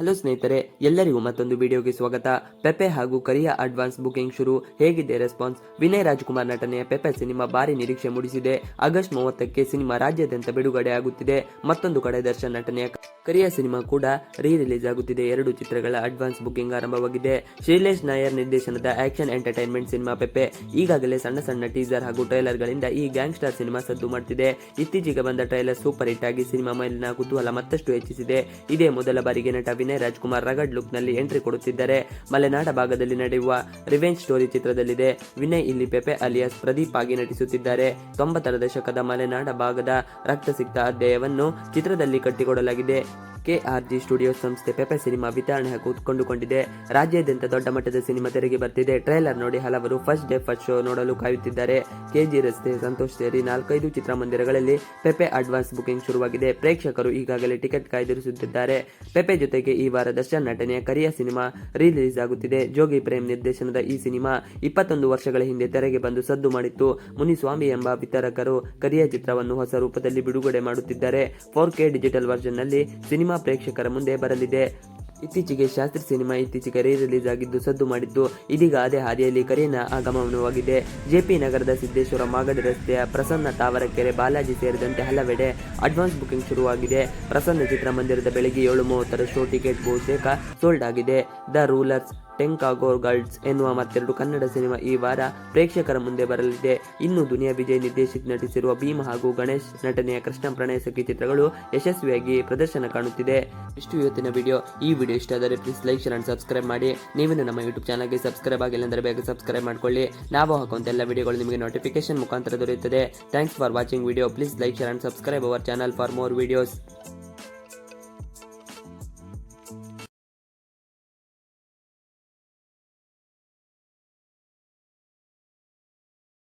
Hello ಸ್ನೇಹಿತರೆ, ಎಲ್ಲರಿಗೂ ಮತ್ತೊಂದು ವಿಡಿಯೋಗೆ ಸ್ವಾಗತ. ಪೆಪೆ ಹಾಗೂ ಕರಿಯ ಅಡ್ವಾನ್ಸ್ ಬುಕಿಂಗ್ ಶುರು. ಹೇಗಿದೆ ರೆಸ್ಪಾನ್ಸ್? ವಿನಯ್ ರಾಜ್ಕುಮಾರ್ ನಟನೆಯ ಪೆಪೆ ಸಿನಿಮಾ ಭಾರಿ ನಿರೀಕ್ಷೆ ಮೂಡಿಸಿದೆ. ಆಗಸ್ಟ್ ಮೂವತ್ತಕ್ಕೆ ಸಿನಿಮಾ ರಾಜ್ಯಾದ್ಯಂತ ಬಿಡುಗಡೆ ಆಗುತ್ತಿದೆ. ಮತ್ತೊಂದು ಕಡೆ ದರ್ಶನ್ ನಟನೆಯ ಕರಿಯ ಸಿನಿಮಾ ಕೂಡ ರೀ ರಿಲೀಸ್ ಆಗುತ್ತಿದೆ. ಎರಡು ಚಿತ್ರಗಳ ಅಡ್ವಾನ್ಸ್ ಬುಕಿಂಗ್ ಆರಂಭವಾಗಿದೆ. ಶೈಲೇಶ್ ನಾಯರ್ ನಿರ್ದೇಶನದ ಆಕ್ಷನ್ ಎಂಟರ್ಟೈನ್ಮೆಂಟ್ ಸಿನಿಮಾ ಪೆಪೆ. ಈಗಾಗಲೇ ಸಣ್ಣ ಸಣ್ಣ ಟೀಸರ್ ಹಾಗೂ ಟ್ರೈಲರ್ಗಳಿಂದ ಈ ಗ್ಯಾಂಗ್ಸ್ಟರ್ ಸಿನಿಮಾ ಸದ್ದು ಮಾಡ್ತಿದೆ. ಇತ್ತೀಚೆಗೆ ಬಂದ ಟ್ರೈಲರ್ ಸೂಪರ್ ಹಿಟ್ ಆಗಿ ಸಿನಿಮಾ ಮೇಲಿನ ಕುತೂಹಲ ಮತ್ತಷ್ಟು ಹೆಚ್ಚಿಸಿದೆ. ಇದೇ ಮೊದಲ ಬಾರಿಗೆ ನಟ ರಾಜ್ಕುಮಾರ್ ರಗಡ್ ಲುಕ್ನಲ್ಲಿ ಎಂಟ್ರಿ ಕೊಡುತ್ತಿದ್ದಾರೆ ಮಲೆನಾಡ ಭಾಗದಲ್ಲಿ ನಡೆಯುವ ರಿವೆಂಜ್ ಸ್ಟೋರಿ ಚಿತ್ರದಲ್ಲಿದೆ. ವಿನಯ್ ಇಲ್ಲಿ ಪೆಪೆ ಅಲಿಯಾಸ್ ಪ್ರದೀಪ್ ಆಗಿ ನಟಿಸುತ್ತಿದ್ದಾರೆ. ತೊಂಬತ್ತರ ದಶಕದ ಮಲೆನಾಡ ಭಾಗದ ರಕ್ತಸಿಕ್ತ ಅಧ್ಯಾಯವನ್ನು ಚಿತ್ರದಲ್ಲಿ ಕಟ್ಟಿಕೊಡಲಾಗಿದೆ. ಕೆಆರ್ಜಿ ಸ್ಟುಡಿಯೋ ಸಂಸ್ಥೆ ಪೆಪೆ ಸಿನಿಮಾ ವಿತರಣೆ ಕೂತ್ಕೊಂಡುಕೊಂಡಿದೆ ರಾಜ್ಯಾದ್ಯಂತ ದೊಡ್ಡ ಮಟ್ಟದ ಸಿನಿಮಾ ತೆರೆಗೆ ಬರ್ತಿದೆ. ಟ್ರೈಲರ್ ನೋಡಿ ಹಲವರು ಫಸ್ಟ್ ಡೇ ಫಸ್ಟ್ ಶೋ ನೋಡಲು ಕಾಯುತ್ತಿದ್ದಾರೆ. ಕೆಜಿ ರಸ್ತೆ, ಸಂತೋಷ್ ಸೇರಿ ನಾಲ್ಕೈದು ಚಿತ್ರಮಂದಿರಗಳಲ್ಲಿ ಪೆಪೆ ಅಡ್ವಾನ್ಸ್ ಬುಕಿಂಗ್ ಶುರುವಾಗಿದೆ. ಪ್ರೇಕ್ಷಕರು ಈಗಾಗಲೇ ಟಿಕೆಟ್ ಕಾಯ್ದಿರಿಸುತ್ತಿದ್ದಾರೆ. ಪೆಪೆ ಜೊತೆಗೆ ಈ ವಾರ ದರ್ಶನ್ ನಟನೆಯ ಕರಿಯ ಸಿನಿಮಾ ರಿಲೀಸ್ ಆಗುತ್ತಿದೆ ಜೋಗಿ ಪ್ರೇಮ್ ನಿರ್ದೇಶನದ ಈ ಸಿನಿಮಾ ಇಪ್ಪತ್ತೊಂದು ವರ್ಷಗಳ ಹಿಂದೆ ತೆರೆಗೆ ಬಂದು ಸದ್ದು ಮಾಡಿತ್ತು. ಮುನಿಸ್ವಾಮಿ ಎಂಬ ವಿತರಕರು ಕರಿಯ ಚಿತ್ರವನ್ನು ಹೊಸ ರೂಪದಲ್ಲಿ ಬಿಡುಗಡೆ ಮಾಡುತ್ತಿದ್ದಾರೆ. ಫೋರ್ ಕೆ ಡಿಜಿಟಲ್ ವರ್ಷನ್ನಲ್ಲಿ ಸಿನಿಮಾ ಪ್ರೇಕ್ಷಕರ ಮುಂದೆ ಬರಲಿದೆ. ಇತ್ತೀಚೆಗೆ ಶಾಸ್ತ್ರಿ ಸಿನಿಮಾ ಇತ್ತೀಚೆಗೆ ರೀ ರಿಲೀಸ್ ಆಗಿದ್ದು ಸದ್ದು ಮಾಡಿದ್ದು. ಇದೀಗ ಅದೇ ಹಾದಿಯಲ್ಲಿ ಕರೀನ ಆಗಮನವಾಗಿದೆ. ಜೆಪಿ ನಗರದ ಸಿದ್ದೇಶ್ವರ ಮಾಗಡಿ ರಸ್ತೆಯ ಪ್ರಸನ್ನ ತಾವರಕೆರೆ ಬಾಲಾಜಿ ಸೇರಿದಂತೆ ಹಲವೆಡೆ ಅಡ್ವಾನ್ಸ್ ಬುಕಿಂಗ್ ಶುರುವಾಗಿದೆ. ಪ್ರಸನ್ನ ಚಿತ್ರಮಂದಿರದ ಬೆಳಗ್ಗೆ ಏಳು ಮೂವತ್ತರ ಶೋ ಟಿಕೆಟ್ ಬಹುತೇಕ ಸೋಲ್ಡ್ ಆಗಿದೆ. ದ ರೂಲರ್ಸ್ ಟೆಂಕಾಗೋ ಗರ್ಲ್ಸ್ ಎನ್ನುವ ಮತ್ತೆರಡು ಕನ್ನಡ ಸಿನಿಮಾ ಈ ವಾರ ಪ್ರೇಕ್ಷಕರ ಮುಂದೆ ಬರಲಿದೆ. ಇನ್ನು ದುನಿಯಾ ವಿಜಯ್ ನಿರ್ದೇಶಿಸಿ ನಟಿಸಿರುವ ಭೀಮ್ ಹಾಗೂ ಗಣೇಶ್ ನಟನೆಯ ಕೃಷ್ಣ ಪ್ರಣಯ ಸಖಿ ಚಿತ್ರಗಳು ಯಶಸ್ವಿಯಾಗಿ ಪ್ರದರ್ಶನ ಕಾಣುತ್ತಿದೆ. ಇಷ್ಟು ಇವತ್ತಿನ ವಿಡಿಯೋ. ಈ ವಿಡಿಯೋ ಇಷ್ಟ ಆದರೆ please like share and subscribe ಮಾಡಿ. ನೀವೇನು ನಮ್ಮ ಯೂಟ್ಯೂಬ್ ಚಾನಲ್ಗೆ ಸಬ್ಸ್ಕ್ರೈಬ್ ಆಗಿಲ್ಲ ಅಂದರೆ ಬೇಗ ಸಬ್ಸ್ಕ್ರೈಬ್ ಮಾಡ್ಕೊಳ್ಳಿ. ನಾವು ಹಾಕುವಂತ ಎಲ್ಲ ವಿಡಿಯೋಗಳು ನಿಮಗೆ ನೋಟಿಫಿಕೇಶನ್ ಮುಖಾಂತರ ದೊರೆಯುತ್ತದೆ. Thanks for watching video please like share and subscribe our channel for more videos